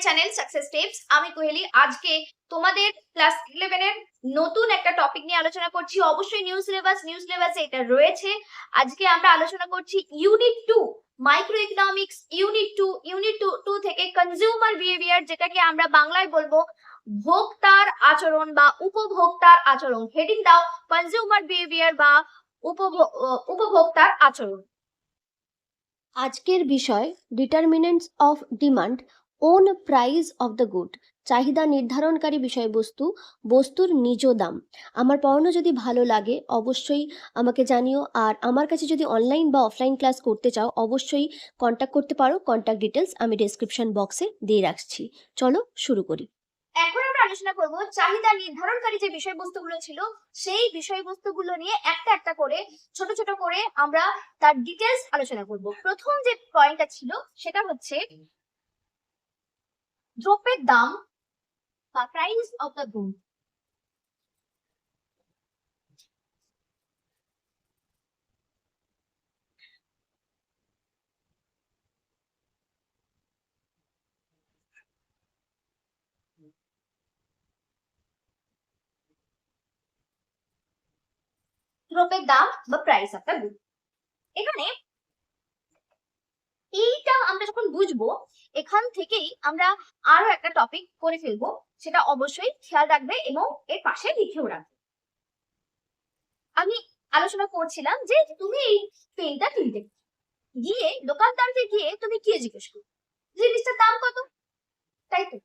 Channel success tips আমি কোহেলি, আজকে তোমাদের ক্লাস ইলেভেনের নতুন একটা টপিক নিয়ে আলোচনা করছি। অবশ্যই নিউ সিলেবাস নিউ সিলেবাসে এটা রয়েছে। আজকে আমরা আলোচনা করছি unit two microeconomics unit two unit two two থেকে কনজিউমার বিহেভিয়ার যেটাকে আমরা বাংলায় বলব ভোক্তার আচরণ বা উপভোক্তার আচরণ। হেডিং দাও কনজিউমার বিহেভিয়ার বা উপভো- উপভোক্তার আচরণ। আজকের বিষয় determinants of demand own price of the good চাহিদা নির্ধারণকারী বিষয়বস্তু, বস্তুর নিজ দাম। আমার পড়ানো যদি ভালো লাগে, অবশ্যই আমাকে জানিও। আর আমার কাছে যদি অনলাইন বা অফলাইন ক্লাস করতে চাও, অবশ্যই কন্ট্যাক্ট করতে পারো। কন্ট্যাক্ট ডিটেলস আমি ডেসক্রিপশন বক্সে দিয়ে রাখছি। চলো শুরু করি। এখন আমরা আলোচনা করব চাহিদা নির্ধারণকারী যে বিষয়বস্তুগুলো ছিল, সেই বিষয়বস্তুগুলো নিয়ে একটা একটা করে, ছোট ছোট করে আমরা তার ডিটেলস আলোচনা করব। প্রথম যে পয়েন্টটা ছিল, সেটা হচ্ছে দ্রব্যের দাম বা প্রাইস অফ দ্য গুড দ্রব্যের দাম বা প্রাইস অফ দ্য গুড এখানে এইটা আমরা যখন বুঝব, এখান থেকেই আমরা আরও একটা টপিক করে ফেলব, সেটা অবশ্যই খেয়াল রাখবে এবং এর পাশে লিখেও রাখবে। আমি আলোচনা করছিলাম যে তুমি এই পেনটা কিনতে গিয়ে দোকানদারকে গিয়ে তুমি কি জিজ্ঞেস করো জিনিসটার দাম কত? তাই তো?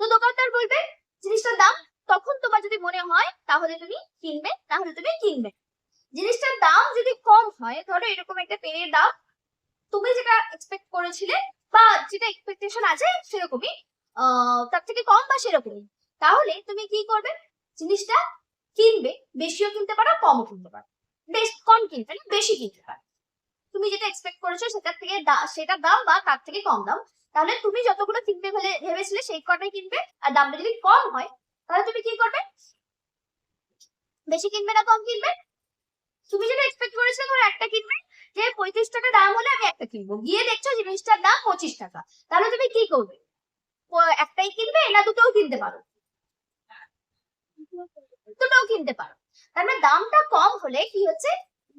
তো দোকানদার বলবে, জিনিসটার দাম তখন তোমার যদি মনে হয় তাহলে তুমি কিনবে, তাহলে তুমি কিনবে। জিনিসটার দাম যদি কম হয়, ধরো এরকম একটা পেনের দাম তুমি যেটা এক্সপেক্ট করেছিলে বা যেটা এক্সপেকটেশন আছে সেরকমই তার থেকে কম বা সেরকমই। তাহলে তুমি কি করবে? জিনিসটা কিনবে, বেশিও কিনতে পারো, কমও কিনতে পারো। বেশ, কম কিনতে বেশি কিনতে পারো। তুমি যেটা এক্সপেক্ট করেছ সেটার থেকে সেটার দাম বা তার থেকে কম দাম। তাহলে তুমি যতগুলো কিনবে বলে ভেবেছিলে সেই কটাই কিনবে। আর দামটা যদি কম হয়, তাহলে তুমি কি করবে? বেশি কিনবে না, কম কিনবে? তুমি যেটা এক্সপেক্ট করেছিলে ধরো একটা কিনবে। যে পঁয়ত্রিশ টাকা দাম হলে আমি একটা কিনবো। গিয়ে দেখছ জিনিসটার দাম পঁচিশ টাকা। তাহলে তুমি কি করবে? একটাই কিনবে না দুটোও কিনতে পারো? দুটোও কিনতে পারো। তার মানে দামটা কম হলে কি হচ্ছে?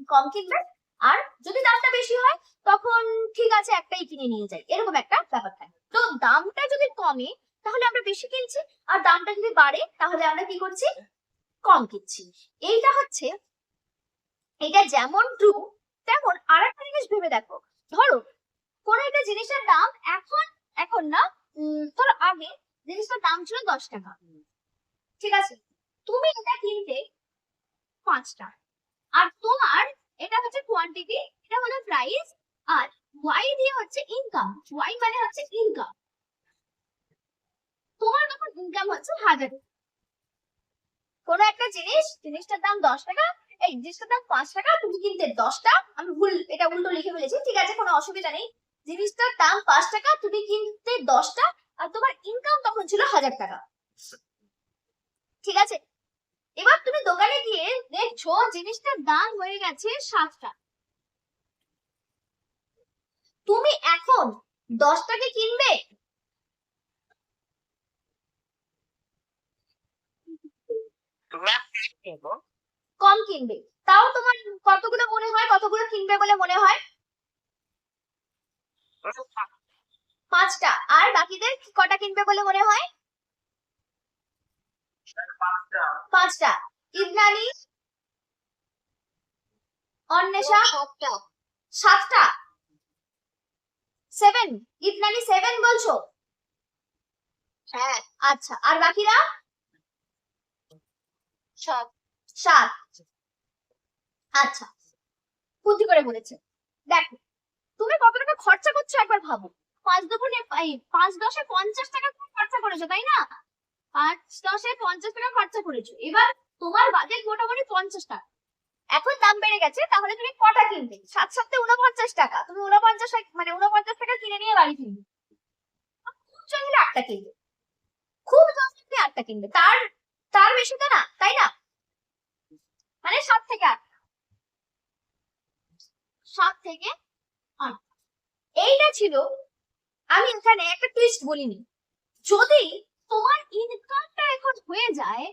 কম কিনবে। আর যদি দামটা বেশি হয়, তখন ঠিক আছে, একটাই কিনে নিয়ে যাই। এরকম একটা ব্যাপার থাকে। তো দামটা যদি কমে, তাহলে আমরা বেশি কিনছি। আর দামটা যদি বাড়ে, তাহলে আমরা কি করছি? কম কিনছি। এইটা হচ্ছে এটা যেমন ট্রু তেমন আর একটা জিনিস ভেবে দেখো। ধরো, কোন একটা জিনিসের দাম এখন এখন না ধরো আগে জিনিসটার দাম ছিল দশ টাকা। ঠিক আছে? তুমি এটা কিনতে পাঁচটা আর তোমার এটা হচ্ছে কোয়ান্টিটি এটা হলো প্রাইস আর ওয়াই দিয়ে হচ্ছে ইনকাম ওয়াই মানে হচ্ছে ইনকাম তোমার তখন ইনকাম হচ্ছে হাজার। কোন একটা জিনিস, জিনিসটার দাম দশ টাকা এই জিনিসটার দাম পাঁচ টাকা, তুমি কিনতে দশটা আমি ভুল, এটা উল্টো লিখে ফেলেছি, ঠিক আছে, কোনো অসুবিধা নেই। জিনিসটার দাম পাঁচ টাকা, তুমি কিনতে দশটা আর তোমার ইনকাম তখন ছিল হাজার টাকা। ঠিক আছে? এবার তুমি দোকানে গিয়ে দেখছ জিনিসটার দাম হয়ে গেছে সাতটা তুমি এখন দশটাকে কিনবে? কম কিনবে। তাও তোমার কতগুলো মনে হয় কতগুলো কিনবে বলে মনে হয়? পাঁচটা। আর বাকিদের কটা কিনবে বলে মনে হয়? পাঁচটা। ইন্দ্রাণী অন্বেষা সাতটা। সেভেন। ইন্দ্রাণী সেভেন বলছো? হ্যাঁ। আচ্ছা। আর বাকিরা? সাত সাত। আচ্ছা বুদ্ধি করে বলেছে। দেখো, তুমি কত টাকা খরচা করছ একবার ভাবো। পাঁচ পাঁচ দশে পঞ্চাশ টাকা খরচা করেছ, তাই না? পাঁচ দশে পঞ্চাশ টাকা খরচা করেছ। এবার তোমার বাজেট মোটামুটি পঞ্চাশ টাকা। এখন দাম বেড়ে গেছে, তাহলে তুমি কটা কিনবে? সাত সাথে উনপঞ্চাশ টাকা। তুমি উনপঞ্চাশ মানে উনপঞ্চাশ টাকা কিনে নিয়ে বাড়ি কিনবে খুব চাইলে আটটা কিনবে। খুব চাইলে আটটা কিনবে। তার তার বেশি তো না, তাই না? মানে সাত থেকে আট। সাত থেকে আট। এইটা ছিল আমি এখানে একটা টুইস্ট বলিনি। যদি তোমার ইনকামটা এখন হয়ে যায়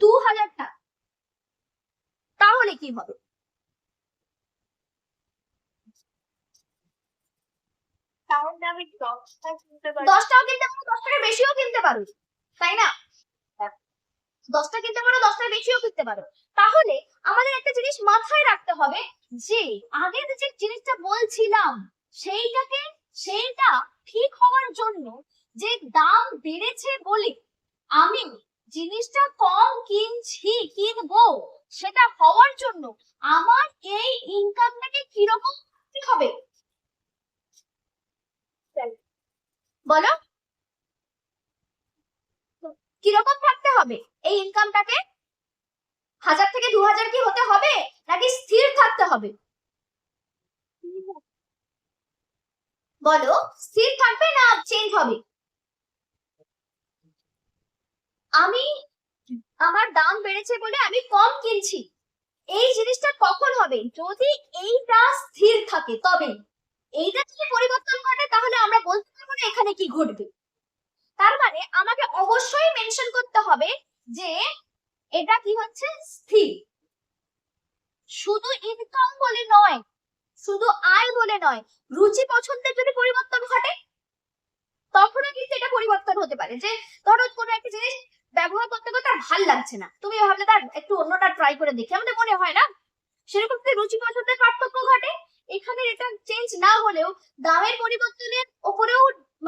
দু হাজার টাকা তাহলে কি হবে? কিনতে পারি দশটাও কিনতে পারো দশটার বেশিও কিনতে পারো তাই না? দশটা কিনতে পারো, দশটার বেশিও কিনতে পারো। তাহলে আমাদের একটা জিনিস মাথায় রাখতে হবে যে, আগের যে জিনিসটা বলছিলাম, সেইটাকে, সেইটা ঠিক হওয়ার জন্য যে দাম বেড়েছে বলে আমি জিনিসটা কম কিনছি, কিনবো, সেটা হওয়ার জন্য আমার এই ইনকামটাকে কীরকম হবে? বলো কীরকম থাকতে হবে? এই ইনকামটাকে হাজার থেকে দু হাজার কি হতে হবে? নাকি স্থির থাকতে হবে? বলো, স্থির থাকবে না চেঞ্জ হবে? আমি আমার দাম বেড়েছে বলে আমি কম কিনছি। এই জিনিসটা কখন হবে? যদি এইটা স্থির থাকে, তবে। এইটা যদি পরিবর্তন ঘটে, তাহলে আমরা বলতে পারব না এখানে কি ঘটবে। তার মানে আমাকে অবশ্যই মেনশন করতে হবে যে এটা কি হচ্ছে? স্থির। শুধু ইনকাম বলে নয়, শুধু আয় বলে নয়, রুচি পছন্দের যদি পরিবর্তন ঘটে, তখনও কিন্তু এটা পরিবর্তন হতে পারে। যে ধরো কোনো একটা জিনিস ব্যবহার করতে করতে আর ভালো লাগছে না। তুমি ভাবলে তার একটু অন্যটা ট্রাই করে দেখি। আমাদের মনে হয় না? সেরকম রুচি পছন্দের পার্থক্য ঘটে, এখানে এটা চেঞ্জ না হলেও দামের পরিবর্তনের ওপরেও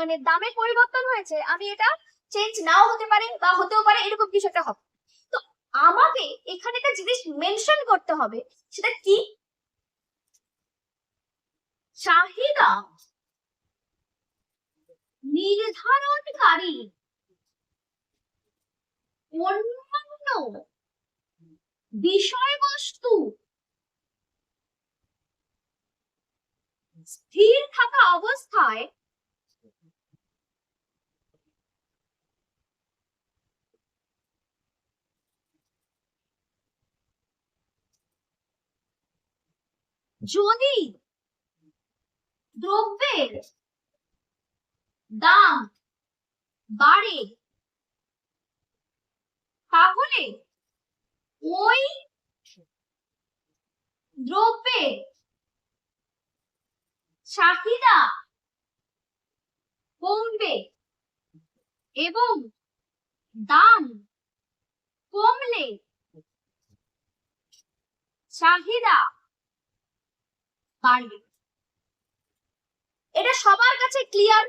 মানে দামের পরিবর্তন হয়েছে, আমি এটা চেঞ্জ নাও হতে পারে বা হতেও পারে, এরকম কিছু একটা হবে। তো আমাকে এখানে একটা জিনিস মেনশন করতে হবে, সেটা কি? চাহিদা নির্ধারণকারী অন্যান্য বিষয়বস্তু স্থির থাকা অবস্থায় যদি দ্রব্যের দাম বাড়ে। তাহলে ওই দ্রব্যের চাহিদা কমবে এবং দাম কমলে চাহিদা বাড়বে এটা সবার কাছে ক্লিয়ার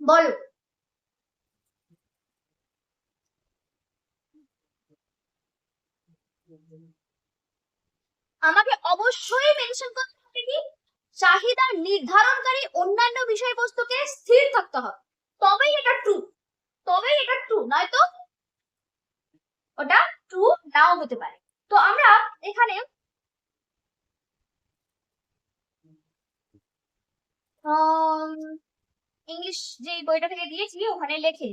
বলো। আমাকে অবশ্যই মেনশন করতে হবে কি চাহিদা নির্ধারণকারী অন্যান্য বিষয়বস্তুকে স্থির থাকতে হবে। তবেই এটা ট্রু তবেই এটা ট্রু নয়তো ওটা ট্রু নাও হতে পারে। তো আমরা এখানে ইংলিশ যে বইটা থেকে দিয়েছি ওখানে লেখে।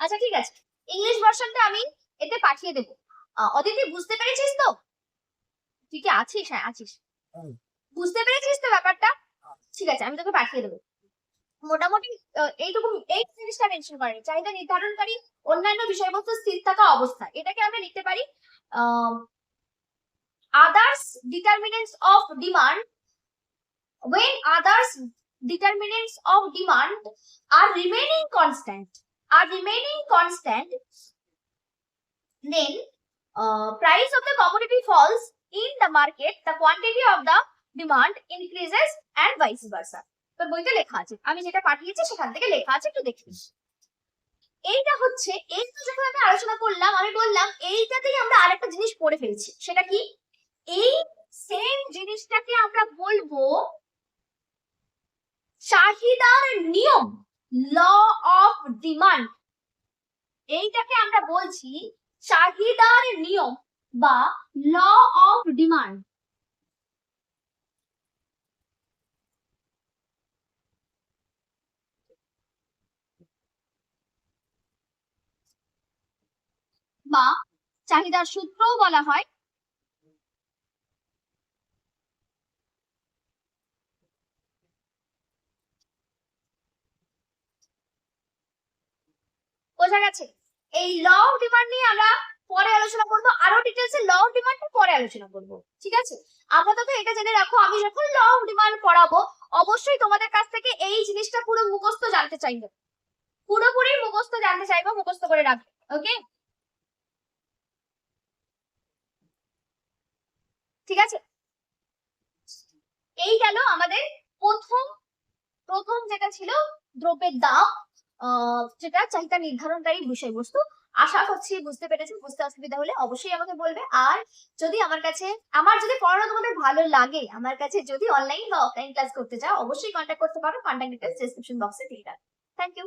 আচ্ছা ঠিক আছে। ইংলিশ ভার্সনটা আমি এতে পাঠিয়ে দেবো। অদিতি বুঝতে পেরেছিস তো? তুই কি আছিস? হ্যাঁ আছিস। বুঝতে পেরেছিস তো ব্যাপারটা? ঠিক আছে আমি তোকে পাঠিয়ে দেবো। মোটামুটি এইটুকু এই জিনিসটা মেনশন করেনি। চাহিদা নির্ধারণকারী অন্যান্য বিষয়বস্তু স্থির থাকা অবস্থা। এটাকে আমরা লিখতে পারি others determinants of demand when others determinants of demand are remaining constant are remaining constant then uh, price of the commodity falls in the market the quantity of the demand increases and vice versa তো বইতে লেখা আছে আমি যেটা পাঠিয়েছি সেখান থেকে লেখা আছে একটু দেখে নিস। এইটা হচ্ছে এই তো যখন আমি আলোচনা করলাম আমি বললাম এইটাতেই আমরা আরেকটা জিনিস পড়ে ফেলছি সেটা কি এই সেম জিনিসটাকে আমরা বলব চাহিদার নিয়ম ল অফ ডিমান্ড এইটাকে আমরা বলছি চাহিদার নিয়ম বা ল অফ ডিমান্ড বা চাহিদার সূত্রও বলা হয় বোঝা গেছে? এই ল অফ ডিমান্ড নিয়ে আমরা পরে আলোচনা করব। আরও ডিটেলসে ল অফ ডিমান্ড পরে আলোচনা করব। ঠিক আছে? আপাতত এটা জেনে রাখো, আমি যখন ল অফ ডিমান্ড পড়াবো, অবশ্যই তোমাদের কাছ থেকে এই জিনিসটা পুরো মুখস্থ জানতে চাইব। পুরোপুরি মুখস্থ জানতে চাইব, মুখস্থ করে রাখবে ওকে ঠিক আছে? এই গেল আমাদের প্রথম প্রথম যেটা ছিল দ্রব্যের দাম। যেটা চাহিদা নির্ধারণকারী বিষয়বস্তু। আশা করছি বুঝতে পেরেছেন, বুঝতে অসুবিধা হলে অবশ্যই আমাকে বলবে। আর যদি আমার কাছে, আমার যদি পড়ানো তোমাদের ভালো লাগে, আমার কাছে যদি অনলাইন বা অফলাইন ক্লাস করতে চাও, অবশ্যই কন্ট্যাক্ট করতে পারো। কন্ট্যাক্ট ডিটেলস ডেসক্রিপশন বক্সে দিয়ে থ্যাংক ইউ